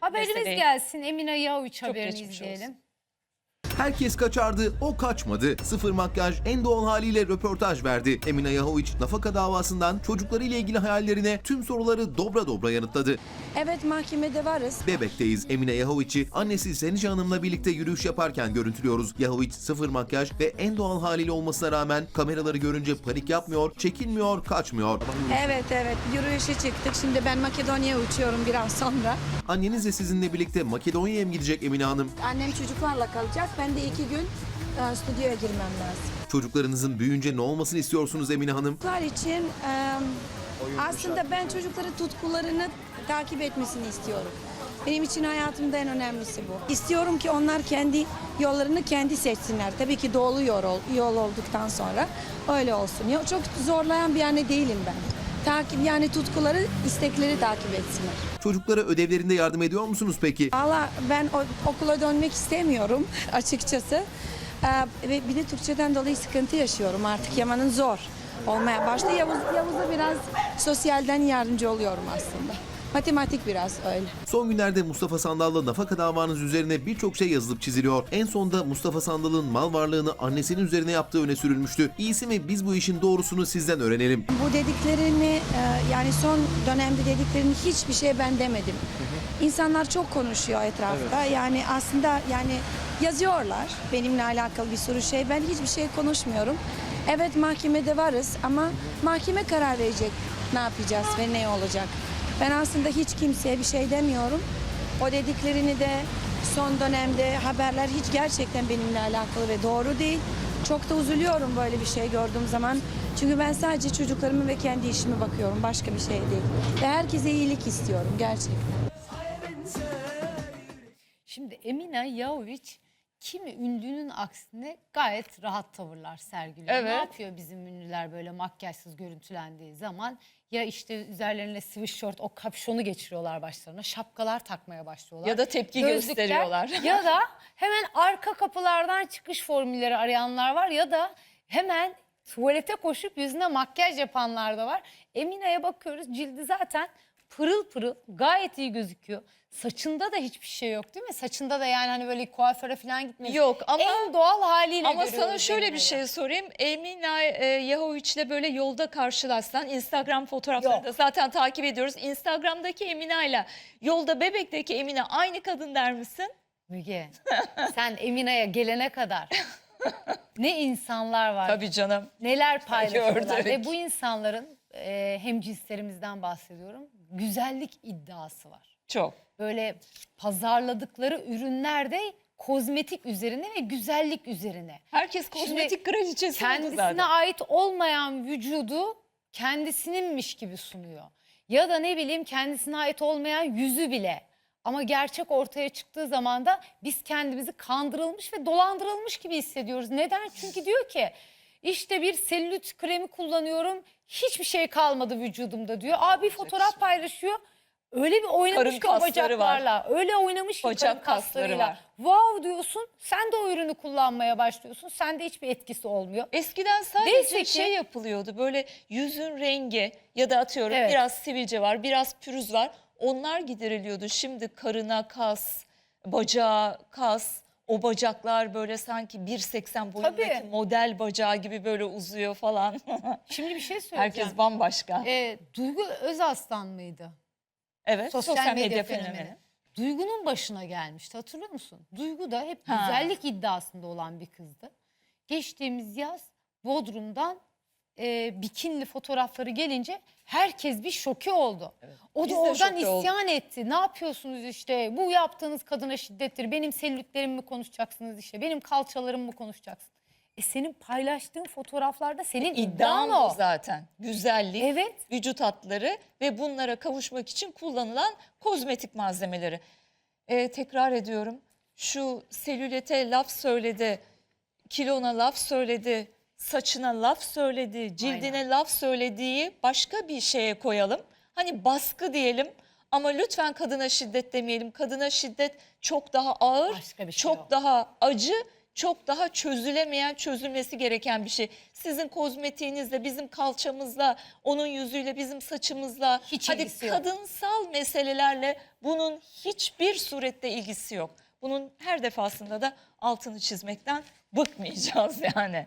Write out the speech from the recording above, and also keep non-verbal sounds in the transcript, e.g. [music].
Haberimiz meseleyi. gelsin. Emine Yavuç haberini geçmiş olsun. izleyelim. Herkes kaçardı, o kaçmadı. Sıfır makyaj, en doğal haliyle röportaj verdi. Emine Yahoviç, nafaka davasından çocuklarıyla ilgili hayallerine tüm soruları dobra dobra yanıtladı. Evet mahkemede varız. Bebekteyiz. Emine Yahoviç'i annesi Senice Hanım'la birlikte yürüyüş yaparken görüntülüyoruz. Yahoviç sıfır makyaj ve en doğal haliyle olmasına rağmen kameraları görünce panik yapmıyor, çekinmiyor, kaçmıyor. Evet evet yürüyüşe çıktık. Şimdi ben Makedonya'ya uçuyorum biraz sonra. Anneniz de sizinle birlikte Makedonya'ya mı gidecek Emine Hanım? Annem çocuklarla kalacak. Ben de iki gün e, stüdyoya girmem lazım. Çocuklarınızın büyüyünce ne olmasını istiyorsunuz Emine Hanım? Çocuklar için e, aslında ben çocukları tutkularını takip etmesini istiyorum. Benim için hayatımda en önemlisi bu. İstiyorum ki onlar kendi yollarını kendi seçsinler. Tabii ki doğru yol, ol- yol olduktan sonra öyle olsun. Ya, çok zorlayan bir anne değilim ben. Takip yani tutkuları, istekleri takip etsinler. Çocuklara ödevlerinde yardım ediyor musunuz peki? Valla ben o- okula dönmek istemiyorum [laughs] açıkçası. Ee, ve bir de Türkçeden dolayı sıkıntı yaşıyorum artık. Yaman'ın zor olmaya başladı. Yavuz, Yavuz'a biraz sosyalden yardımcı oluyorum aslında. Matematik biraz öyle. Son günlerde Mustafa Sandal'la nafaka davanız üzerine birçok şey yazılıp çiziliyor. En sonda Mustafa Sandal'ın mal varlığını annesinin üzerine yaptığı öne sürülmüştü. İyisi mi biz bu işin doğrusunu sizden öğrenelim. Bu dediklerini e, yani son dönemde dediklerini hiçbir şey ben demedim. İnsanlar çok konuşuyor etrafta. Yani aslında yani yazıyorlar benimle alakalı bir sürü şey. Ben hiçbir şey konuşmuyorum. Evet mahkemede varız ama mahkeme karar verecek ne yapacağız ve ne olacak. Ben aslında hiç kimseye bir şey demiyorum. O dediklerini de son dönemde haberler hiç gerçekten benimle alakalı ve doğru değil. Çok da üzülüyorum böyle bir şey gördüğüm zaman. Çünkü ben sadece çocuklarımı ve kendi işime bakıyorum. Başka bir şey değil. Ve herkese iyilik istiyorum gerçekten. Şimdi Emine Yavuç kimi ünlünün aksine gayet rahat tavırlar sergiliyor. Ne Evet. yapıyor bizim ünlüler böyle makyajsız görüntülendiği zaman? Ya işte üzerlerine sweatshirt o kapşonu geçiriyorlar başlarına. Şapkalar takmaya başlıyorlar. Ya da tepki Gözlükler, gösteriyorlar. [laughs] ya da hemen arka kapılardan çıkış formülleri arayanlar var ya da hemen tuvalete koşup yüzüne makyaj yapanlar da var. Emine'ye bakıyoruz cildi zaten pırıl pırıl gayet iyi gözüküyor. Saçında da hiçbir şey yok değil mi? Saçında da yani hani böyle kuaföre falan gitmedi. Yok ama en doğal haliyle ama sana şöyle bir şey sorayım. Emine e, Yahoviç'le böyle yolda karşılaşsan Instagram fotoğraflarını Yok. da zaten takip ediyoruz. Instagram'daki Emine ile yolda bebekteki Emine aynı kadın der misin? Müge sen Emine'ye gelene kadar [laughs] ne insanlar var. Tabii canım. neler [laughs] paylaşıyorlar Gördük. ve bu insanların e, hem cinslerimizden bahsediyorum güzellik iddiası var. Çok. Böyle pazarladıkları ürünler de kozmetik üzerine ve güzellik üzerine. Herkes kozmetik kraliçesi Kendisine zaten. ait olmayan vücudu kendisininmiş gibi sunuyor. Ya da ne bileyim kendisine ait olmayan yüzü bile. Ama gerçek ortaya çıktığı zaman da biz kendimizi kandırılmış ve dolandırılmış gibi hissediyoruz. Neden? Çünkü diyor ki işte bir selülit kremi kullanıyorum hiçbir şey kalmadı vücudumda diyor. Abi fotoğraf paylaşıyor. Öyle bir oynamış Karın ki o kasları var. bacaklarla. Öyle oynamış ki Bacak karın kasları kaslarıyla. var. Wow diyorsun. Sen de o ürünü kullanmaya başlıyorsun. Sende hiçbir etkisi olmuyor. Eskiden sadece Neyse ki- şey yapılıyordu böyle yüzün rengi ya da atıyorum Evet. biraz sivilce var biraz pürüz var onlar gideriliyordu. Şimdi karına kas, bacağa kas o bacaklar böyle sanki 1.80 boyundaki Tabii. model bacağı gibi böyle uzuyor falan. [laughs] Şimdi bir şey söyleyeceğim. Herkes bambaşka. Ee, Duygu Özaslan mıydı? evet Sosyal, medya, fenomeni. Duygu'nun başına gelmişti hatırlıyor musun? Duygu da hep Ha. güzellik iddiasında olan bir kızdı. Geçtiğimiz yaz Bodrum'dan e, bikinli fotoğrafları gelince herkes bir şoke oldu. O Biz da de oradan şoke isyan etti. Ne yapıyorsunuz işte? Bu yaptığınız kadına şiddettir. Benim selülitlerimi mi konuşacaksınız işte? Benim kalçalarımı mı konuşacaksınız? E senin paylaştığın fotoğraflarda senin iddian İddiam o. o zaten. Güzellik, Evet. vücut hatları ve bunlara kavuşmak için kullanılan kozmetik malzemeleri. Ee, tekrar ediyorum. Şu selülite laf söyledi, kilona laf söyledi, saçına laf söyledi, cildine Aynen. laf söylediği başka bir şeye koyalım. Hani baskı diyelim ama lütfen kadına şiddet demeyelim. Kadına şiddet çok daha ağır, Başka bir şey çok o. daha acı çok daha çözülemeyen, çözülmesi gereken bir şey. Sizin kozmetiğinizle, bizim kalçamızla, onun yüzüyle, bizim saçımızla, Hiç hadi ilgisi yok. kadınsal meselelerle bunun hiçbir surette ilgisi yok. Bunun her defasında da altını çizmekten bıkmayacağız yani.